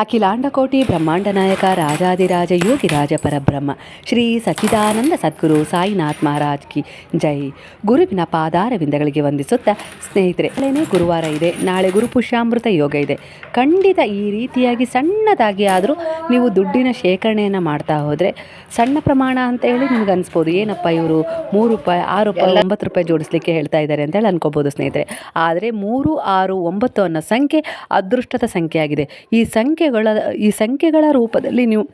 ಅಖಿಲಾಂಡಕೋಟಿ ಬ್ರಹ್ಮಾಂಡ ನಾಯಕ ರಾಜಾದಿರಾಜ ಯೋಗಿ ರಾಜ ಪರಬ್ರಹ್ಮ ಶ್ರೀ ಸಚ್ಚಿದಾನಂದ ಸದ್ಗುರು ಸಾಯಿನಾಥ್ ಮಹಾರಾಜ್ ಕಿ ಜೈ. ಗುರುವಿನ ಪಾದಾರವಿಂದಗಳಿಗೆ ವಂದಿಸುತ್ತಾ ಸ್ನೇಹಿತರೆ ನಾಳೆನೇ ಗುರುವಾರ ಇದೆ. ನಾಳೆ ಗುರು ಪುಷ್ಯಾಮೃತ ಯೋಗ ಇದೆ. ಖಂಡಿತ ಈ ರೀತಿಯಾಗಿ ಸಣ್ಣದಾಗಿ ಆದರೂ ನೀವು ದುಡ್ಡಿನ ಶೇಖರಣೆಯನ್ನು ಮಾಡ್ತಾ ಹೋದರೆ ಸಣ್ಣ ಪ್ರಮಾಣ ಅಂತ ಹೇಳಿ ನಿಮ್ಗೆ ಅನಿಸ್ಬೋದು. ಏನಪ್ಪ ಇವರು ಮೂರು ರೂಪಾಯಿ ಆರು ರೂಪಾಯಿ ಒಂಬತ್ತು ರೂಪಾಯಿ ಜೋಡಿಸ್ಲಿಕ್ಕೆ ಹೇಳ್ತಾ ಇದ್ದಾರೆ ಅಂತೇಳಿ ಅನ್ಕೋಬೋದು ಸ್ನೇಹಿತರೆ. ಆದರೆ ಮೂರು ಆರು ಒಂಬತ್ತು ಅನ್ನೋ ಸಂಖ್ಯೆ ಅದೃಷ್ಟದ ಸಂಖ್ಯೆ ಆಗಿದೆ ಈ ಸಂಖ್ಯೆಗಳ, ಈ ಸಂಖ್ಯೆಗಳ ರೂಪದಲ್ಲಿ ನೀವು,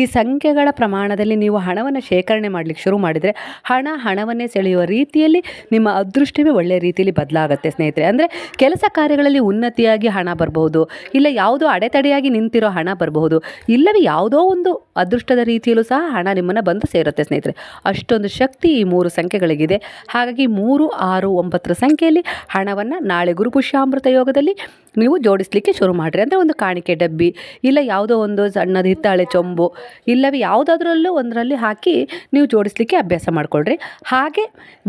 ಈ ಸಂಖ್ಯೆಗಳ ಪ್ರಮಾಣದಲ್ಲಿ ನೀವು ಹಣವನ್ನು ಶೇಖರಣೆ ಮಾಡಲಿಕ್ಕೆ ಶುರು ಮಾಡಿದರೆ, ಹಣ ಹಣವನ್ನೇ ಸೆಳೆಯುವ ರೀತಿಯಲ್ಲಿ ನಿಮ್ಮ ಅದೃಷ್ಟವೇ ಒಳ್ಳೆಯ ರೀತಿಯಲ್ಲಿ ಬದಲಾಗುತ್ತೆ ಸ್ನೇಹಿತರೆ. ಅಂದರೆ ಕೆಲಸ ಕಾರ್ಯಗಳಲ್ಲಿ ಉನ್ನತಿಯಾಗಿ ಹಣ ಬರಬಹುದು, ಇಲ್ಲ ಯಾವುದೋ ಅಡೆತಡೆಯಾಗಿ ನಿಂತಿರೋ ಹಣ ಬರಬಹುದು, ಇಲ್ಲವೇ ಯಾವುದೋ ಒಂದು ಅದೃಷ್ಟದ ರೀತಿಯಲ್ಲೂ ಸಹ ಹಣ ನಿಮ್ಮನ್ನು ಬಂದು ಸೇರುತ್ತೆ ಸ್ನೇಹಿತರೆ. ಅಷ್ಟೊಂದು ಶಕ್ತಿ ಈ ಮೂರು ಸಂಖ್ಯೆಗಳಿಗಿದೆ. ಹಾಗಾಗಿ ಮೂರು, ಆರು, ಒಂಬತ್ತರ ಸಂಖ್ಯೆಯಲ್ಲಿ ಹಣವನ್ನು ನಾಳೆ ಗುರುಪುಷ್ಯಾಮೃತ ಯೋಗದಲ್ಲಿ ನೀವು ಜೋಡಿಸಲಿಕ್ಕೆ ಶುರು ಮಾಡಿರಿ. ಅಂದರೆ ಒಂದು ಕಾಣಿಕೆ ಡಬ್ಬಿ, ಇಲ್ಲ ಯಾವುದೋ ಒಂದು ಸಣ್ಣದು ಹಿತ್ತಾಳೆ ಚೊಂಬು, ಇಲ್ಲವೇ ಯಾವುದಾದ್ರಲ್ಲೂ ಒಂದರಲ್ಲಿ ಹಾಕಿ ನೀವು ಜೋಡಿಸಲಿಕ್ಕೆ ಅಭ್ಯಾಸ ಮಾಡಿಕೊಳ್ಳ್ರಿ ಹಾಗೆ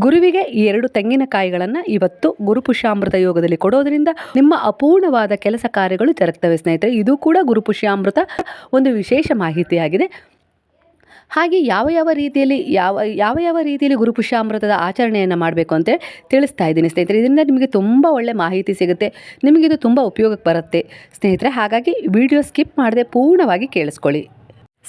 ಗುರುವಿಗೆ ಈ ಎರಡು ತೆಂಗಿನಕಾಯಿಗಳನ್ನು ಇವತ್ತು ಗುರುಪುಷ್ಯಾಮೃತ ಯೋಗದಲ್ಲಿ ಕೊಡೋದ್ರಿಂದ ನಿಮ್ಮ ಅಪೂರ್ಣವಾದ ಕೆಲಸ ಕಾರ್ಯಗಳು ಜರುಗ್ತವೆ ಸ್ನೇಹಿತರೆ. ಇದು ಕೂಡ ಗುರುಪುಷ್ಯಾಮೃತ ಒಂದು ವಿಶೇಷ ಮಾಹಿತಿಯಾಗಿದೆ. ಹಾಗೆ ಯಾವ ಯಾವ ರೀತಿಯಲ್ಲಿ ಯಾವ ಯಾವ ಯಾವ ರೀತಿಯಲ್ಲಿ ಗುರುಪುಷ್ಯಾಮೃತದ ಆಚರಣೆಯನ್ನು ಮಾಡಬೇಕು ಅಂತ ತಿಳಿಸ್ತಾ ಇದ್ದೀನಿ ಸ್ನೇಹಿತರೆ. ಇದರಿಂದ ನಿಮಗೆ ತುಂಬ ಒಳ್ಳೆ ಮಾಹಿತಿ ಸಿಗುತ್ತೆ. ನಿಮಗಿದು ತುಂಬ ಉಪಯೋಗಕ್ಕೆ ಬರುತ್ತೆ. ಸ್ನೇಹಿತರೆ, ಹಾಗಾಗಿ ವಿಡಿಯೋ ಸ್ಕಿಪ್ ಮಾಡದೆ ಪೂರ್ಣವಾಗಿ ಕೇಳಿಸ್ಕೊಳ್ಳಿ.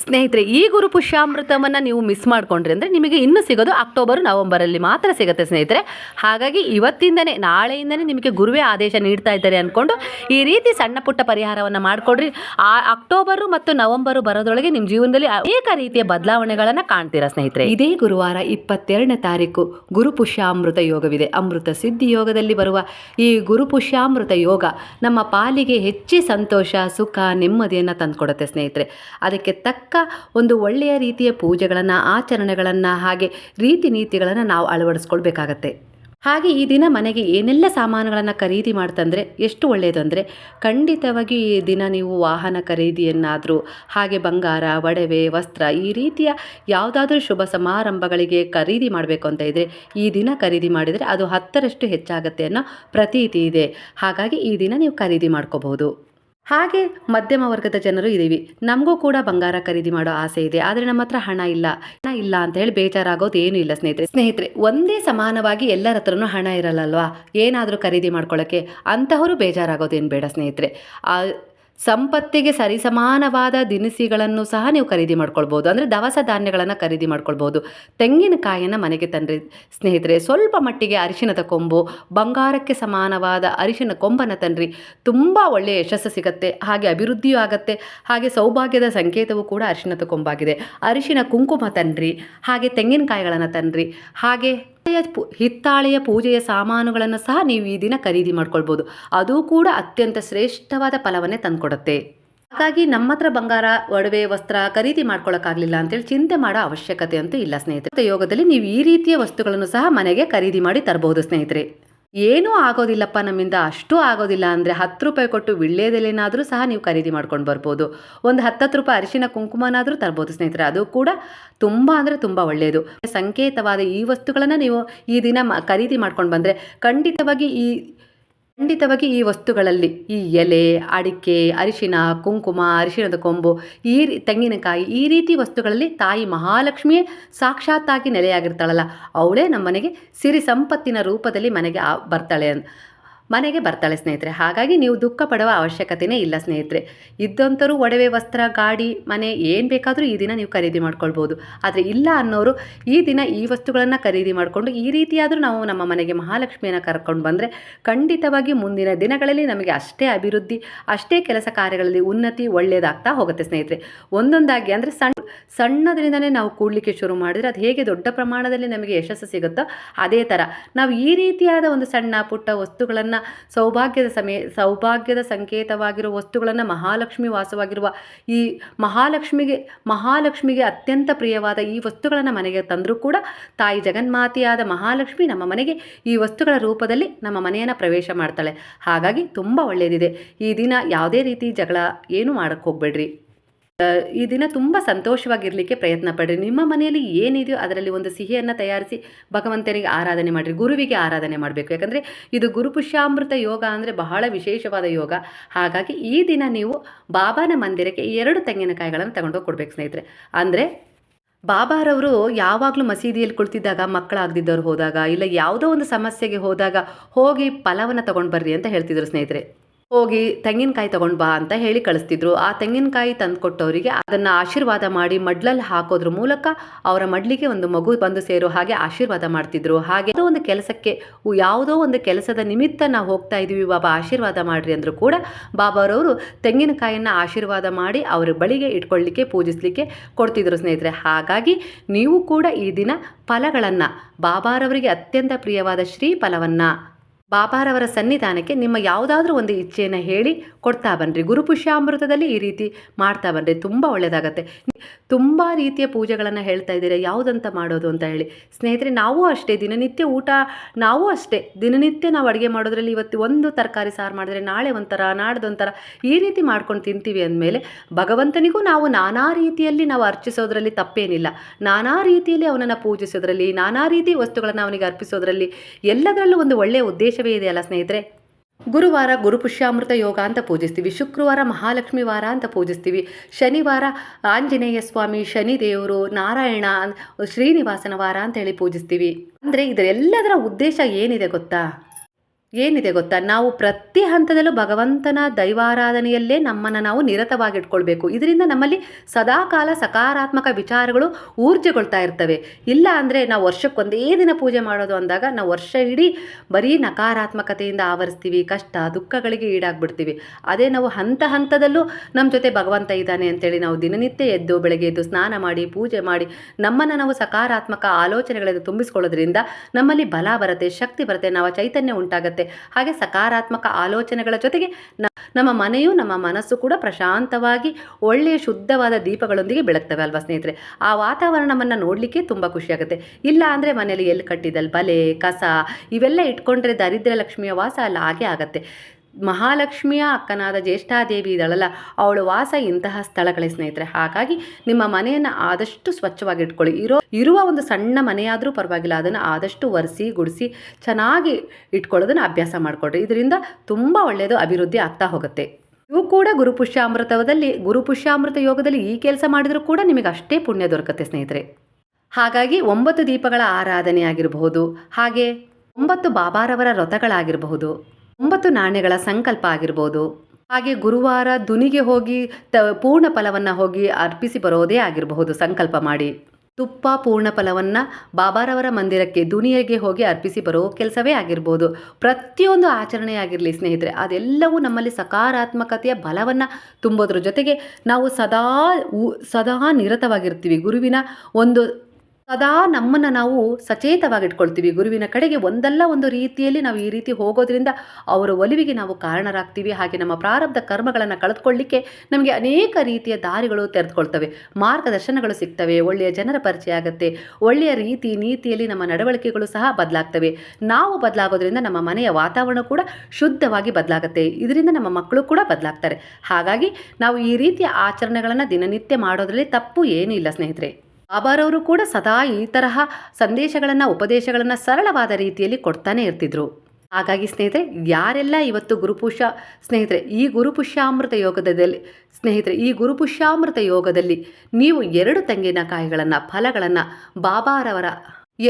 ಸ್ನೇಹಿತರೆ, ಈ ಗುರು ಪುಷ್ಯಾಮೃತವನ್ನು ನೀವು ಮಿಸ್ ಮಾಡಿಕೊಂಡ್ರಿ ಅಂದರೆ ನಿಮಗೆ ಇನ್ನೂ ಸಿಗೋದು ಅಕ್ಟೋಬರ್, ನವಂಬರಲ್ಲಿ ಮಾತ್ರ ಸಿಗುತ್ತೆ ಸ್ನೇಹಿತರೆ. ಹಾಗಾಗಿ ಇವತ್ತಿಂದನೇ, ನಾಳೆಯಿಂದನೇ ನಿಮಗೆ ಗುರುವೇ ಆದೇಶ ನೀಡ್ತಾ ಇದ್ದಾರೆ ಅಂದ್ಕೊಂಡು ಈ ರೀತಿ ಸಣ್ಣ ಪುಟ್ಟ ಪರಿಹಾರವನ್ನು ಮಾಡಿಕೊಡ್ರಿ. ಆ ಅಕ್ಟೋಬರು ಮತ್ತು ನವಂಬರು ಬರೋದೊಳಗೆ ನಿಮ್ಮ ಜೀವನದಲ್ಲಿ ಅನೇಕ ರೀತಿಯ ಬದಲಾವಣೆಗಳನ್ನು ಕಾಣ್ತೀರಾ ಸ್ನೇಹಿತರೆ? ಇದೇ ಗುರುವಾರ ಇಪ್ಪತ್ತೆರಡನೇ ತಾರೀಕು ಗುರು ಪುಷ್ಯಾಮೃತ ಯೋಗವಿದೆ. ಅಮೃತ ಸಿದ್ಧಿ ಯೋಗದಲ್ಲಿ ಬರುವ ಈ ಗುರು ಪುಷ್ಯಾಮೃತ ಯೋಗ ನಮ್ಮ ಪಾಲಿಗೆ ಹೆಚ್ಚಿ ಸಂತೋಷ, ಸುಖ, ನೆಮ್ಮದಿಯನ್ನು ತಂದುಕೊಡುತ್ತೆ ಸ್ನೇಹಿತರೆ. ಅದಕ್ಕೆ ತಕ್ಕ ಒಂದು ಒಳ್ಳೆಯ ರೀತಿಯ ಪೂಜೆಗಳನ್ನು, ಆಚರಣೆಗಳನ್ನು ಹಾಗೆ ರೀತಿ ನೀತಿಗಳನ್ನು ನಾವು ಅಳವಡಿಸ್ಕೊಳ್ಬೇಕಾಗತ್ತೆ. ಹಾಗೆ ಈ ದಿನ ಮನೆಗೆ ಏನೆಲ್ಲ ಸಾಮಾನುಗಳನ್ನು ಖರೀದಿ ಮಾಡ್ತಂದರೆ, ಎಷ್ಟು ಒಳ್ಳೆಯದು ಅಂದರೆ, ಖಂಡಿತವಾಗಿ ಈ ದಿನ ನೀವು ವಾಹನ ಖರೀದಿಯನ್ನಾದರೂ, ಹಾಗೆ ಬಂಗಾರ, ಒಡವೆ, ವಸ್ತ್ರ, ಈ ರೀತಿಯ ಯಾವುದಾದ್ರೂ ಶುಭ ಸಮಾರಂಭಗಳಿಗೆ ಖರೀದಿ ಮಾಡಬೇಕು ಅಂತ ಇದ್ದರೆ ಈ ದಿನ ಖರೀದಿ ಮಾಡಿದರೆ ಅದು ಹತ್ತರಷ್ಟು ಹೆಚ್ಚಾಗತ್ತೆ ಅನ್ನೋ ಪ್ರತೀತಿ ಇದೆ. ಹಾಗಾಗಿ ಈ ದಿನ ನೀವು ಖರೀದಿ ಮಾಡ್ಕೋಬಹುದು. ಹಾಗೆ ಮಧ್ಯಮ ವರ್ಗದ ಜನರು ಇದ್ದೀವಿ ನಮಗೂ ಕೂಡ ಬಂಗಾರ ಖರೀದಿ ಮಾಡೋ ಆಸೆ ಇದೆ. ಆದರೆ ನಮ್ಮ ಹತ್ರ ಹಣ ಇಲ್ಲ. ಹಣ ಇಲ್ಲ ಅಂತ ಹೇಳಿ ಬೇಜಾರಾಗೋದು ಏನೂ ಇಲ್ಲ ಸ್ನೇಹಿತರೆ. ಸ್ನೇಹಿತರೆ, ಒಂದೇ ಸಮಾನವಾಗಿ ಎಲ್ಲರ ಹತ್ರನೂ ಹಣ ಇರಲ್ಲಲ್ವಾ? ಏನಾದರೂ ಖರೀದಿ ಮಾಡ್ಕೊಳ್ಳೋಕ್ಕೆ ಅಂತಹವರು ಬೇಜಾರಾಗೋದೇನು ಬೇಡ ಸ್ನೇಹಿತರೆ. ಸಂಪತ್ತಿಗೆ ಸರಿಸಮಾನವಾದ ದಿನಸಿಗಳನ್ನು ಸಹ ನೀವು ಖರೀದಿ ಮಾಡ್ಕೊಳ್ಬೋದು. ಅಂದರೆ ದವಸ ಧಾನ್ಯಗಳನ್ನು ಖರೀದಿ ಮಾಡ್ಕೊಳ್ಬೋದು. ತೆಂಗಿನಕಾಯನ್ನು ಮನೆಗೆ ತಂದ್ರಿ ಸ್ನೇಹಿತರೆ, ಸ್ವಲ್ಪ ಮಟ್ಟಿಗೆ ಅರಿಶಿಣದ ಕೊಂಬು, ಬಂಗಾರಕ್ಕೆ ಸಮಾನವಾದ ಅರಿಶಿನ ಕೊಂಬನ್ನು ತಂದ್ರಿ, ತುಂಬ ಒಳ್ಳೆಯ ಯಶಸ್ಸು ಸಿಗುತ್ತೆ. ಹಾಗೆ ಅಭಿವೃದ್ಧಿಯೂ ಆಗುತ್ತೆ. ಹಾಗೆ ಸೌಭಾಗ್ಯದ ಸಂಕೇತವೂ ಕೂಡ ಅರಿಶಿಣದ ಕೊಂಬಾಗಿದೆ. ಅರಿಶಿನ ಕುಂಕುಮ ತನ್ರಿ ಹಾಗೆ ತೆಂಗಿನಕಾಯಿಗಳನ್ನು ತನ್ನಿರಿ ಹಾಗೆ ಹಿತ್ತಾಳೆಯ ಪೂಜೆಯ ಸಾಮಾನುಗಳನ್ನು ಸಹ ನೀವು ಈ ದಿನ ಖರೀದಿ ಮಾಡ್ಕೊಳ್ಬೋದು. ಅದು ಕೂಡ ಅತ್ಯಂತ ಶ್ರೇಷ್ಠವಾದ ಫಲವನ್ನೇ ತಂದುಕೊಡುತ್ತೆ. ಹಾಗಾಗಿ ನಮ್ಮ ಹತ್ರ ಬಂಗಾರ, ಒಡವೆ, ವಸ್ತ್ರ ಖರೀದಿ ಮಾಡ್ಕೊಳ್ಳೋಕ್ಕಾಗಲಿಲ್ಲ ಅಂತೇಳಿ ಚಿಂತೆ ಮಾಡೋ ಅವಶ್ಯಕತೆ ಅಂತೂ ಇಲ್ಲ ಸ್ನೇಹಿತರೆ. ಯೋಗದಲ್ಲಿ ನೀವು ಈ ರೀತಿಯ ವಸ್ತುಗಳನ್ನು ಸಹ ಮನೆಗೆ ಖರೀದಿ ಮಾಡಿ ತರಬಹುದು ಸ್ನೇಹಿತರೆ. ಏನೂ ಆಗೋದಿಲ್ಲಪ್ಪ ನಮ್ಮಿಂದ, ಅಷ್ಟು ಆಗೋದಿಲ್ಲ ಅಂದರೆ ಹತ್ತು ರೂಪಾಯಿ ಕೊಟ್ಟು ವಿಳ್ಯದೆಲೆನಾದರೂ ಸಹ ನೀವು ಖರೀದಿ ಮಾಡ್ಕೊಂಡು ಬರ್ಬೋದು. ಒಂದು ಹತ್ತತ್ತು ರೂಪಾಯಿ ಅರಿಶಿನ ಕುಂಕುಮನಾದರೂ ತರ್ಬೋದು ಸ್ನೇಹಿತರೆ, ಅದು ಕೂಡ ತುಂಬ ಅಂದರೆ ತುಂಬ ಒಳ್ಳೆಯದು. ಸಂಕೇತವಾದ ಈ ವಸ್ತುಗಳನ್ನು ನೀವು ಈ ದಿನ ಖರೀದಿ ಮಾಡ್ಕೊಂಡು ಬಂದರೆ ಖಂಡಿತವಾಗಿ ಈ ಖಂಡಿತವಾಗಿ ಈ ವಸ್ತುಗಳಲ್ಲಿ ಈ ಎಲೆ, ಅಡಿಕೆ, ಅರಿಶಿನ, ಕುಂಕುಮ, ಅರಿಶಿಣದ ಕೊಂಬು, ಈ ರೀ, ತೆಂಗಿನಕಾಯಿ, ಈ ರೀತಿ ವಸ್ತುಗಳಲ್ಲಿ ತಾಯಿ ಮಹಾಲಕ್ಷ್ಮಿಯೇ ಸಾಕ್ಷಾತ್ತಾಗಿ ನೆಲೆಯಾಗಿರ್ತಾಳಲ್ಲ. ಅವಳೇ ನಮ್ಮನೆಗೆ ಸಿರಿ ಸಂಪತ್ತಿನ ರೂಪದಲ್ಲಿ ಮನೆಗೆ ಬರ್ತಾಳೆ ಅನ್ ಮನೆಗೆ ಬರ್ತಾಳೆ ಸ್ನೇಹಿತರೆ. ಹಾಗಾಗಿ ನೀವು ದುಃಖ ಪಡುವ ಅವಶ್ಯಕತೆಯೇ ಇಲ್ಲ ಸ್ನೇಹಿತರೆ. ಇದ್ದಂಥರು ಒಡವೆ, ವಸ್ತ್ರ, ಗಾಡಿ, ಮನೆ ಏನು ಬೇಕಾದರೂ ಈ ದಿನ ನೀವು ಖರೀದಿ ಮಾಡ್ಕೊಳ್ಬೋದು. ಆದರೆ ಇಲ್ಲ ಅನ್ನೋರು ಈ ದಿನ ಈ ವಸ್ತುಗಳನ್ನು ಖರೀದಿ ಮಾಡಿಕೊಂಡು ಈ ರೀತಿಯಾದರೂ ನಾವು ನಮ್ಮ ಮನೆಗೆ ಮಹಾಲಕ್ಷ್ಮಿಯನ್ನು ಕರ್ಕೊಂಡು ಬಂದರೆ ಖಂಡಿತವಾಗಿ ಮುಂದಿನ ದಿನಗಳಲ್ಲಿ ನಮಗೆ ಅಷ್ಟೇ ಅಭಿವೃದ್ಧಿ, ಅಷ್ಟೇ ಕೆಲಸ ಕಾರ್ಯಗಳಲ್ಲಿ ಉನ್ನತಿ ಒಳ್ಳೆಯದಾಗ್ತಾ ಹೋಗುತ್ತೆ ಸ್ನೇಹಿತರೆ. ಒಂದೊಂದಾಗಿ ಅಂದರೆ ಸಣ್ಣ ಸಣ್ಣದರಿಂದನೇ ನಾವು ಕೂಡಲಿಕ್ಕೆ ಶುರು ಮಾಡಿದರೆ ಅದು ಹೇಗೆ ದೊಡ್ಡ ಪ್ರಮಾಣದಲ್ಲಿ ನಮಗೆ ಯಶಸ್ಸು ಸಿಗುತ್ತೋ ಅದೇ ಥರ ನಾವು ಈ ರೀತಿಯಾದ ಒಂದು ಸಣ್ಣ ಪುಟ್ಟ ವಸ್ತುಗಳನ್ನು ಸೌಭಾಗ್ಯದ ಸಮೇ, ಸೌಭಾಗ್ಯದ ಸಂಕೇತವಾಗಿರುವ ವಸ್ತುಗಳನ್ನು ಮಹಾಲಕ್ಷ್ಮಿ ವಾಸವಾಗಿರುವ ಈ ಮಹಾಲಕ್ಷ್ಮಿಗೆ ಮಹಾಲಕ್ಷ್ಮಿಗೆ ಅತ್ಯಂತ ಪ್ರಿಯವಾದ ಈ ವಸ್ತುಗಳನ್ನು ಮನೆಗೆ ತಂದರೂ ಕೂಡ ತಾಯಿ ಜಗನ್ಮಾತೆಯಾದ ಮಹಾಲಕ್ಷ್ಮಿ ನಮ್ಮ ಮನೆಗೆ ಈ ವಸ್ತುಗಳ ರೂಪದಲ್ಲಿ ನಮ್ಮ ಮನೆಯನ್ನು ಪ್ರವೇಶ ಮಾಡ್ತಾಳೆ. ಹಾಗಾಗಿ ತುಂಬ ಒಳ್ಳೆಯದಿದೆ ಈ ದಿನ ಯಾವುದೇ ರೀತಿ ಜಗಳ ಏನು ಮಾಡೋಕ್ಕೆ ಹೋಗಬೇಡ್ರಿ. ಈ ದಿನ ತುಂಬ ಸಂತೋಷವಾಗಿರಲಿಕ್ಕೆ ಪ್ರಯತ್ನ ಪಡ್ರಿ. ನಿಮ್ಮ ಮನೆಯಲ್ಲಿ ಏನಿದೆಯೋ ಅದರಲ್ಲಿ ಒಂದು ಸಿಹಿಯನ್ನು ತಯಾರಿಸಿ ಭಗವಂತನಿಗೆ ಆರಾಧನೆ ಮಾಡಿರಿ, ಗುರುವಿಗೆ ಆರಾಧನೆ ಮಾಡಬೇಕು. ಯಾಕಂದರೆ ಇದು ಗುರುಪುಷ್ಯಾಮೃತ ಯೋಗ ಅಂದರೆ ಬಹಳ ವಿಶೇಷವಾದ ಯೋಗ. ಹಾಗಾಗಿ ಈ ದಿನ ನೀವು ಬಾಬಾನ ಮಂದಿರಕ್ಕೆ ಎರಡು ತೆಂಗಿನಕಾಯಿಗಳನ್ನು ತಗೊಂಡೋಗಿ ಕೊಡಬೇಕು ಸ್ನೇಹಿತರೆ. ಅಂದರೆ ಬಾಬಾರವರು ಯಾವಾಗಲೂ ಮಸೀದಿಯಲ್ಲಿ ಕುಳಿತಿದ್ದಾಗ, ಮಕ್ಕಳಾಗದಿದ್ದವ್ರು ಹೋದಾಗ, ಇಲ್ಲ ಯಾವುದೋ ಒಂದು ಸಮಸ್ಯೆಗೆ ಹೋದಾಗ ಹೋಗಿ ಫಲವನ್ನು ತಗೊಂಡು ಬರ್ರಿ ಅಂತ ಹೇಳ್ತಿದ್ರು ಸ್ನೇಹಿತರೆ. ಹೋಗಿ ತೆಂಗಿನಕಾಯಿ ತಗೊಂಡು ಬಾ ಅಂತ ಹೇಳಿ ಕಳಿಸ್ತಿದ್ರು. ಆ ತೆಂಗಿನಕಾಯಿ ತಂದು ಕೊಟ್ಟವರಿಗೆ ಅದನ್ನು ಆಶೀರ್ವಾದ ಮಾಡಿ ಮಡ್ಲಲ್ಲಿ ಹಾಕೋದ್ರ ಮೂಲಕ ಅವರ ಮಡ್ಲಿಗೆ ಒಂದು ಮಗು ಬಂದು ಸೇರೋ ಹಾಗೆ ಆಶೀರ್ವಾದ ಮಾಡ್ತಿದ್ರು. ಹಾಗೆ ಯಾವುದೋ ಒಂದು ಕೆಲಸಕ್ಕೆ ಯಾವುದೋ ಒಂದು ಕೆಲಸದ ನಿಮಿತ್ತ ನಾವು ಹೋಗ್ತಾ ಇದೀವಿ, ಬಾಬಾ ಆಶೀರ್ವಾದ ಮಾಡ್ರಿ ಅಂದರೂ ಕೂಡ ಬಾಬಾರವರು ತೆಂಗಿನಕಾಯಿಯನ್ನು ಆಶೀರ್ವಾದ ಮಾಡಿ ಅವರ ಬಳಿಗೆ ಇಟ್ಕೊಳ್ಳಿಕ್ಕೆ ಪೂಜಿಸಲಿಕ್ಕೆ ಕೊಡ್ತಿದ್ರು ಸ್ನೇಹಿತರೆ. ಹಾಗಾಗಿ ನೀವು ಕೂಡ ಈ ದಿನ ಫಲಗಳನ್ನು, ಬಾಬಾರವರಿಗೆ ಅತ್ಯಂತ ಪ್ರಿಯವಾದ ಶ್ರೀ ಫಲವನ್ನು ಬಾಬಾರವರ ಸನ್ನಿಧಾನಕ್ಕೆ ನಿಮ್ಮ ಯಾವುದಾದ್ರೂ ಒಂದು ಇಚ್ಛೆಯನ್ನು ಹೇಳಿ ಕೊಡ್ತಾ ಬನ್ನಿರಿ ಗುರುಪುಷ್ಯಾಮೃತದಲ್ಲಿ ಈ ರೀತಿ ಮಾಡ್ತಾ ಬನ್ನಿರಿ ತುಂಬ ಒಳ್ಳೆಯದಾಗತ್ತೆ ತುಂಬ ರೀತಿಯ ಪೂಜೆಗಳನ್ನು ಹೇಳ್ತಾ ಇದ್ದೀರಾ? ಯಾವುದಂತ ಮಾಡೋದು ಅಂತ ಹೇಳಿ. ಸ್ನೇಹಿತರೆ, ನಾವು ಅಷ್ಟೇ. ದಿನನಿತ್ಯ ಊಟ, ನಾವು ಅಷ್ಟೇ. ದಿನನಿತ್ಯ ನಾವು ಅಡುಗೆ ಮಾಡೋದ್ರಲ್ಲಿ ಇವತ್ತು ಒಂದು ತರಕಾರಿ ಸಾರು ಮಾಡಿದ್ರೆ ನಾಳೆ ಒಂಥರ ನಾಡ್ದೊಂಥರ ಈ ರೀತಿ ಮಾಡ್ಕೊಂಡು ತಿಂತೀವಿ ಅಂದಮೇಲೆ ಭಗವಂತನಿಗೂ ನಾವು ನಾನಾ ರೀತಿಯಲ್ಲಿ ನಾವು ಅರ್ಚಿಸೋದ್ರಲ್ಲಿ ತಪ್ಪೇನಿಲ್ಲ. ನಾನಾ ರೀತಿಯಲ್ಲಿ ಅವನನ್ನು ಪೂಜಿಸೋದ್ರಲ್ಲಿ, ನಾನಾ ರೀತಿ ವಸ್ತುಗಳನ್ನು ಅವನಿಗೆ ಅರ್ಪಿಸೋದ್ರಲ್ಲಿ ಎಲ್ಲದರಲ್ಲೂ ಒಂದು ಒಳ್ಳೆಯ ಉದ್ದೇಶವೇ ಇದೆಯಲ್ಲ ಸ್ನೇಹಿತರೆ? ಗುರುವಾರ ಗುರುಪುಷ್ಯಾಮೃತ ಯೋಗ ಅಂತ ಪೂಜಿಸ್ತೀವಿ, ಶುಕ್ರವಾರ ಮಹಾಲಕ್ಷ್ಮಿ ವಾರ ಅಂತ ಪೂಜಿಸ್ತೀವಿ, ಶನಿವಾರ ಆಂಜನೇಯ ಸ್ವಾಮಿ, ಶನಿದೇವರು, ನಾರಾಯಣ ಶ್ರೀನಿವಾಸನ ವಾರ ಅಂತ ಹೇಳಿ ಪೂಜಿಸ್ತೀವಿ. ಅಂದರೆ ಇದರೆಲ್ಲದರ ಉದ್ದೇಶ ಏನಿದೆ ಗೊತ್ತಾ? ಏನಿದೆ ಗೊತ್ತಾ? ನಾವು ಪ್ರತಿ ಹಂತದಲ್ಲೂ ಭಗವಂತನ ದೈವಾರಾಧನೆಯಲ್ಲೇ ನಮ್ಮನ್ನು ನಾವು ನಿರತವಾಗಿಟ್ಕೊಳ್ಬೇಕು. ಇದರಿಂದ ನಮ್ಮಲ್ಲಿ ಸದಾಕಾಲ ಸಕಾರಾತ್ಮಕ ವಿಚಾರಗಳು ಊರ್ಜೆಗೊಳ್ತಾ ಇರ್ತವೆ. ಇಲ್ಲ ಅಂದರೆ ನಾವು ವರ್ಷಕ್ಕೊಂದೇ ದಿನ ಪೂಜೆ ಮಾಡೋದು ಅಂದಾಗ ನಾವು ವರ್ಷ ಇಡೀ ಬರೀ ನಕಾರಾತ್ಮಕತೆಯಿಂದ ಆವರಿಸ್ತೀವಿ, ಕಷ್ಟ, ದುಃಖಗಳಿಗೆ ಈಡಾಗ್ಬಿಡ್ತೀವಿ. ಅದೇ ನಾವು ಹಂತ ಹಂತದಲ್ಲೂ ನಮ್ಮ ಜೊತೆ ಭಗವಂತ ಇದ್ದಾನೆ ಅಂತೇಳಿ ನಾವು ದಿನನಿತ್ಯ ಎದ್ದು ಬೆಳಗ್ಗೆ ಎದ್ದು ಸ್ನಾನ ಮಾಡಿ, ಪೂಜೆ ಮಾಡಿ ನಮ್ಮನ್ನು ನಾವು ಸಕಾರಾತ್ಮಕ ಆಲೋಚನೆಗಳನ್ನು ತುಂಬಿಸ್ಕೊಳ್ಳೋದ್ರಿಂದ ನಮ್ಮಲ್ಲಿ ಬಲ ಬರುತ್ತೆ, ಶಕ್ತಿ ಬರುತ್ತೆ, ನಾವು ಚೈತನ್ಯ ಉಂಟಾಗುತ್ತೆ. ಹಾಗೆ ಸಕಾರಾತ್ಮಕ ಆಲೋಚನೆಗಳ ಜೊತೆಗೆ ನಮ್ಮ ಮನೆಯು ನಮ್ಮ ಮನಸ್ಸು ಕೂಡ ಪ್ರಶಾಂತವಾಗಿ ಒಳ್ಳೆಯ ಶುದ್ಧವಾದ ದೀಪಗಳೊಂದಿಗೆ ಬೆಳಗ್ತವೆ ಅಲ್ವಾ ಸ್ನೇಹಿತರೆ? ಆ ವಾತಾವರಣವನ್ನು ನೋಡಲಿಕ್ಕೆ ತುಂಬ ಖುಷಿಯಾಗುತ್ತೆ ಇಲ್ಲ ಅಂದರೆ ಮನೆಯಲ್ಲಿ ಎಲ್ಲಿ ಕಟ್ಟಿದಲ್ಲಿ ಬಲೆ, ಕಸ ಇವೆಲ್ಲ ಇಟ್ಕೊಂಡ್ರೆ ದರಿದ್ರ ಲಕ್ಷ್ಮಿಯ ವಾಸ ಅಲ್ಲಿ ಹಾಗೆ ಆಗತ್ತೆ. ಮಹಾಲಕ್ಷ್ಮಿಯ ಅಕ್ಕನಾದ ಜ್ಯೇಷ್ಠಾದೇವಿ ಇದಳಲ್ಲ ಅವಳು ವಾಸ ಇಂತಹ ಸ್ಥಳಗಳೇ ಸ್ನೇಹಿತರೆ. ಹಾಗಾಗಿ ನಿಮ್ಮ ಮನೆಯನ್ನು ಆದಷ್ಟು ಸ್ವಚ್ಛವಾಗಿ ಇಟ್ಕೊಳ್ಳಿ. ಇರೋ, ಇರುವ ಒಂದು ಸಣ್ಣ ಮನೆಯಾದರೂ ಪರವಾಗಿಲ್ಲ, ಅದನ್ನು ಆದಷ್ಟು ಒರೆಸಿ, ಗುಡಿಸಿ, ಚೆನ್ನಾಗಿ ಇಟ್ಕೊಳ್ಳೋದನ್ನು ಅಭ್ಯಾಸ ಮಾಡಿಕೊಡ್ರಿ ಇದರಿಂದ ತುಂಬ ಒಳ್ಳೆಯದು ಅಭಿವೃದ್ಧಿ ಆಗ್ತಾ ಹೋಗುತ್ತೆ. ಇವು ಕೂಡ ಗುರುಪುಷ್ಯಾಮೃತದಲ್ಲಿ ಗುರುಪುಷ್ಯಾಮೃತ ಯೋಗದಲ್ಲಿ ಈ ಕೆಲಸ ಮಾಡಿದರೂ ಕೂಡ ನಿಮಗೆ ಅಷ್ಟೇ ಪುಣ್ಯ ದೊರಕುತ್ತೆ ಸ್ನೇಹಿತರೆ. ಹಾಗಾಗಿ ಒಂಬತ್ತು ದೀಪಗಳ ಆರಾಧನೆ ಆಗಿರಬಹುದು ಹಾಗೆ ಒಂಬತ್ತು ಬಾಬಾರವರ ವ್ರತಗಳಾಗಿರಬಹುದು ಒಂಬತ್ತು ನಾಣ್ಯಗಳ ಸಂಕಲ್ಪ ಆಗಿರ್ಬೋದು. ಹಾಗೆ ಗುರುವಾರ ದುನಿಗೆ ಹೋಗಿ ತ ಪೂರ್ಣ ಫಲವನ್ನು ಹೋಗಿ ಅರ್ಪಿಸಿ ಬರೋದೇ ಆಗಿರಬಹುದು ಸಂಕಲ್ಪ ಮಾಡಿ. ತುಪ್ಪ, ಪೂರ್ಣ ಫಲವನ್ನು ಬಾಬಾರವರ ಮಂದಿರಕ್ಕೆ ದುನಿಯಗೆ ಹೋಗಿ ಅರ್ಪಿಸಿ ಬರೋ ಕೆಲಸವೇ ಆಗಿರ್ಬೋದು. ಪ್ರತಿಯೊಂದು ಆಚರಣೆಯಾಗಿರಲಿ ಸ್ನೇಹಿತರೆ, ಅದೆಲ್ಲವೂ ನಮ್ಮಲ್ಲಿ ಸಕಾರಾತ್ಮಕತೆಯ ಬಲವನ್ನು ತುಂಬೋದ್ರ ಜೊತೆಗೆ ನಾವು ಸದಾ ಸದಾ ನಿರತವಾಗಿರ್ತೀವಿ. ಗುರುವಿನ ಒಂದು ಸದಾ ನಮ್ಮನ್ನು ನಾವು ಸಚೇತವಾಗಿಟ್ಕೊಳ್ತೀವಿ. ಗುರುವಿನ ಕಡೆಗೆ ಒಂದಲ್ಲ ಒಂದು ರೀತಿಯಲ್ಲಿ ನಾವು ಈ ರೀತಿ ಹೋಗೋದ್ರಿಂದ ಅವರ ಒಲಿವಿಗೆ ನಾವು ಕಾರಣರಾಗ್ತೀವಿ. ಹಾಗೆ ನಮ್ಮ ಪ್ರಾರಬ್ಧ ಕರ್ಮಗಳನ್ನು ಕಳೆದುಕೊಳ್ಳಿಕ್ಕೆ ನಮಗೆ ಅನೇಕ ರೀತಿಯ ದಾರಿಗಳು ತೆರೆದುಕೊಳ್ತವೆ. ಮಾರ್ಗದರ್ಶನಗಳು ಸಿಗ್ತವೆ. ಒಳ್ಳೆಯ ಜನರ ಪರಿಚಯ ಆಗುತ್ತೆ. ಒಳ್ಳೆಯ ರೀತಿ ನೀತಿಯಲ್ಲಿ ನಮ್ಮ ನಡವಳಿಕೆಗಳು ಸಹ ಬದಲಾಗ್ತವೆ. ನಾವು ಬದಲಾಗೋದ್ರಿಂದ ನಮ್ಮ ಮನೆಯ ವಾತಾವರಣ ಕೂಡ ಶುದ್ಧವಾಗಿ ಬದಲಾಗುತ್ತೆ. ಇದರಿಂದ ನಮ್ಮ ಮಕ್ಕಳು ಕೂಡ ಬದಲಾಗ್ತಾರೆ. ಹಾಗಾಗಿ ನಾವು ಈ ರೀತಿಯ ಆಚರಣೆಗಳನ್ನು ದಿನನಿತ್ಯ ಮಾಡೋದರಲ್ಲಿ ತಪ್ಪು ಏನೂ ಇಲ್ಲ ಸ್ನೇಹಿತರೆ. ಬಾಬಾರವರು ಕೂಡ ಸದಾ ಈ ತರಹ ಸಂದೇಶಗಳನ್ನು, ಉಪದೇಶಗಳನ್ನು ಸರಳವಾದ ರೀತಿಯಲ್ಲಿ ಕೊಡ್ತಾನೆ ಇರ್ತಿದ್ರು. ಹಾಗಾಗಿ ಸ್ನೇಹಿತರೆ, ಯಾರೆಲ್ಲ ಇವತ್ತು ಗುರುಪುಷ್ಯ ಸ್ನೇಹಿತರೆ, ಈ ಗುರುಪುಷ್ಯಾಮೃತ ಯೋಗದಲ್ಲಿ, ಸ್ನೇಹಿತರೆ, ಈ ಗುರುಪುಷ್ಯಾಮೃತ ಯೋಗದಲ್ಲಿ ನೀವು ಎರಡು ತೆಂಗಿನಕಾಯಿಗಳನ್ನು ಫಲಗಳನ್ನು, ಬಾಬಾರವರ